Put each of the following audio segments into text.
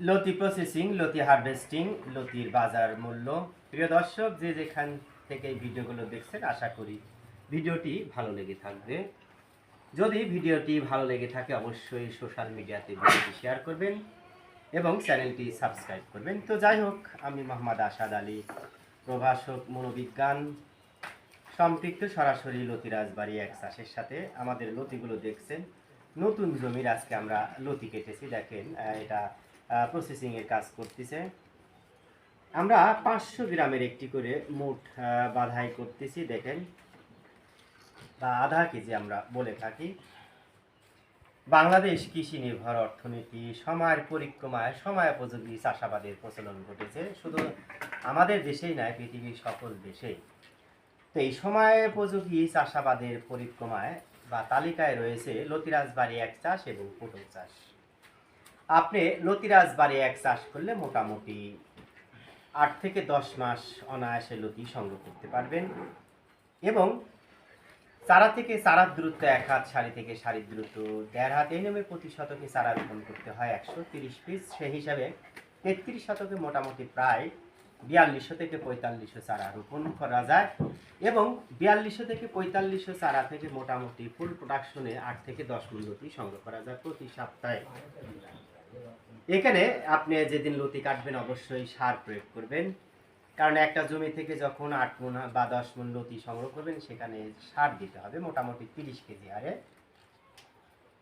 লতি প্রসেসিং লতি হারভেস্টিং লতির বাজার মূল্য। প্রিয় দর্শক, যে যেখান থেকে ভিডিওগুলো দেখছেন, আশা করি ভিডিওটি ভালো লেগে থাকবে। যদি ভিডিওটি ভালো লেগে থাকে, অবশ্যই সোশ্যাল মিডিয়াতে ভিডিওটি শেয়ার করবেন এবং চ্যানেলটি সাবস্ক্রাইব করবেন। তো যাই হোক, আমি মোহাম্মদ আসাদ আলী, প্রভাষক, মনোবিজ্ঞান, সম্পৃক্ত সরাসরি লতি রাজবাড়ি এক চাষের সাথে আমাদের লতিগুলো দেখছেন। নতুন জমির আজকে আমরা লতি কেটেছি। দেখেন এটা প্রসেসিং এর কাজ করতেছে। আমরা পাঁচশো গ্রামের একটি করে মোট বাধাই করতেছি, দেখেন। বা আধা কেজি আমরা বলে থাকি। বাংলাদেশ কৃষি নির্ভর অর্থনীতি, সময়ের পরিক্রমায় সময়োপযোগী চাষাবাদের প্রচলন ঘটেছে। শুধু আমাদের দেশেই নয়, পৃথিবীর সকল দেশেই। তো এই সময় উপযোগী চাষাবাদের পরিক্রমায় বা তালিকায় রয়েছে লতিরাজবাড়ি এক চাষ এবং পটল চাষ। আপনি লতিরাজ বাড়ি এক চাষ করলে মোটামুটি আট থেকে দশ মাস অনায়াসে লতি সংগ্রহ করতে পারবেন। এবং চারা থেকে চারার দূরত্ব এক হাত, সারি থেকে সারির দূরত্ব দেড় হাত, এই নেমে প্রতি শতকে চারা রোপণ করতে হয় একশো তিরিশ পিস। সেই হিসাবে তেত্রিশ শতকে মোটামুটি প্রায় বিয়াল্লিশশো থেকে পঁয়তাল্লিশশো চারা রোপণ করা যায় এবং বিয়াল্লিশশো থেকে পঁয়তাল্লিশশো চারা থেকে মোটামুটি ফুল প্রোডাকশনে আট থেকে দশ মূল্যটি সংগ্রহ করা যায় প্রতি সপ্তাহে। এখানে আপনি যেদিন লতি কাটবেন অবশ্যই সার প্রয়োগ করবেন। কারণ একটা জমি থেকে যখন আট মন বা দশ মন লতি সংগ্রহ করবেন, সেখানে সার দিতে হবে মোটামুটি তিরিশ কেজি হারে।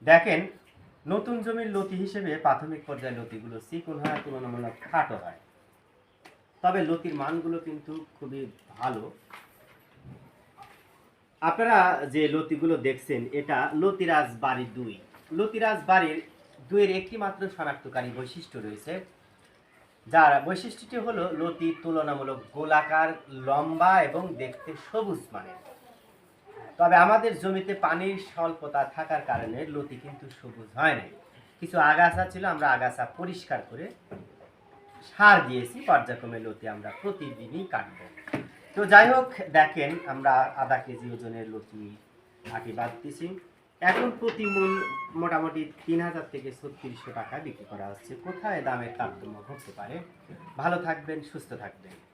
দেখেন, নতুন জমির লতি হিসেবে প্রাথমিক পর্যায়ে লতিগুলো চিকুন হয়, তুলনামূলক খাটো হয়। তবে লতির মানগুলো কিন্তু খুবই ভালো। আপনারা যে লতিগুলো দেখছেন, এটা লতিরাজ বাড়ি দুই। লতিরাজ বাড়ির দুইয়ের একটি মাত্র শনাক্তকারী বৈশিষ্ট্য রয়েছে, যার বৈশিষ্ট্যটি হলো লতি তুলনামূলক গোলাকার, লম্বা এবং দেখতে সবুজ মানের। তবে আমাদের জমিতে পানির স্বল্পতা থাকার কারণে লতি কিন্তু সবুজ হয় নাই। কিছু আগাছা ছিল, আমরা আগাছা পরিষ্কার করে সার দিয়েছি, পর্যায়ক্রমে লতি আমরা প্রতিদিনই কাটবো। তো যাই হোক, দেখেন আমরা আধা কেজি ওজনের লতি আটি বাঁধতেছি। এখন প্রতি মূল মোটামুটি তিন হাজার থেকে ছত্রিশশো টাকা বিক্রি করা হচ্ছে। কোথায় দামের তারতম্য ঘটতে পারে? ভালো থাকবেন, সুস্থ থাকবেন।